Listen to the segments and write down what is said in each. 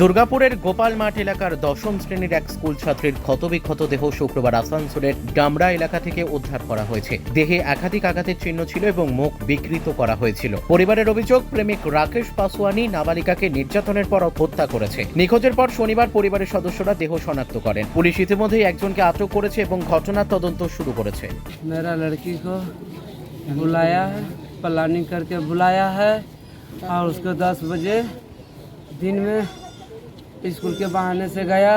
দুর্গাপুরের গোপাল মাঠ এলাকার দশম শ্রেণীর এক স্কুল ছাত্রীর ক্ষতবিক্ষত দেহ শুক্রবার আসানসোলের ডামরা এলাকা থেকে উদ্ধার করা হয়েছে দেহে একাধিক আঘাতের চিহ্ন ছিল এবং মুখ বিকৃত করা হয়েছিল পরিবারের অভিযোগ প্রেমিক রাকেশ পাসওয়ানি নাবালিকাকে নির্যাতনের পর হত্যা করেছে নিখোঁজের পর শনিবার পরিবারের সদস্যরা দেহ শনাক্ত করেন পুলিশ ইতিমধ্যেই একজনকে আটক করেছে এবং ঘটনার তদন্ত শুরু করেছে मेरा लड़की को बुलाया है प्लानिंग करके बुलाया है और उसको दस बजे दिन में स्कूल के बहाने से गया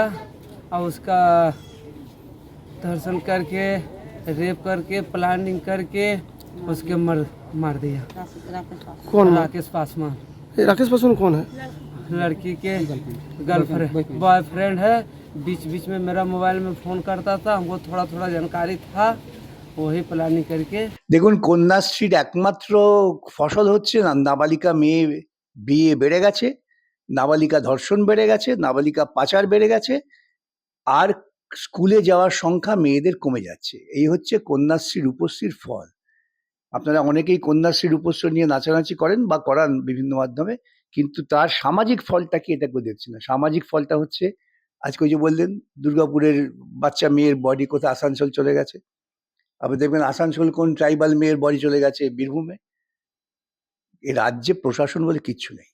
और उसका दर्शन करके रेप करके प्लानिंग करके उसके मर मार दिया कौन राकेश पासवान ये राकेश पासवान कौन है लड़की के गर्लफ्रेंड बॉयफ्रेंड है बीच बीच में मेरा मोबाइल में फ़ोन करता था हमको थोड़ा थोड़ा जानकारी था वही प्लानिंग करके দেখুন কন্যাশ্রীর একমাত্র ফসল হচ্ছে না নাবালিকা মেয়ে বিয়ে বেড়ে গেছে নাবালিকা ধর্ষণ বেড়ে গেছে, নাবালিকা পাচার বেড়ে গেছে, আর স্কুলে যাওয়ার সংখ্যা মেয়েদের কমে যাচ্ছে। এই হচ্ছে কন্যাশ্রী রূপশ্রীর ফল। আপনারা অনেকেই কন্যাশ্রী রূপশ্রী নিয়ে নাচানাচি করেন বা করান বিভিন্ন মাধ্যমে, কিন্তু তার সামাজিক ফলটা কি এটা কেউ দেখছে না। সামাজিক ফলটা হচ্ছে, আজকে ওই যে বললেন, দুর্গাপুরের বাচ্চা মেয়ের বডি কোথায়? আসানসোল চলে গেছে। আপনি দেখবেন আসানসোল কোন ট্রাইবাল মেয়ের বডি চলে গেছে বীরভূমে। এ রাজ্যে প্রশাসন বলে কিচ্ছু নেই।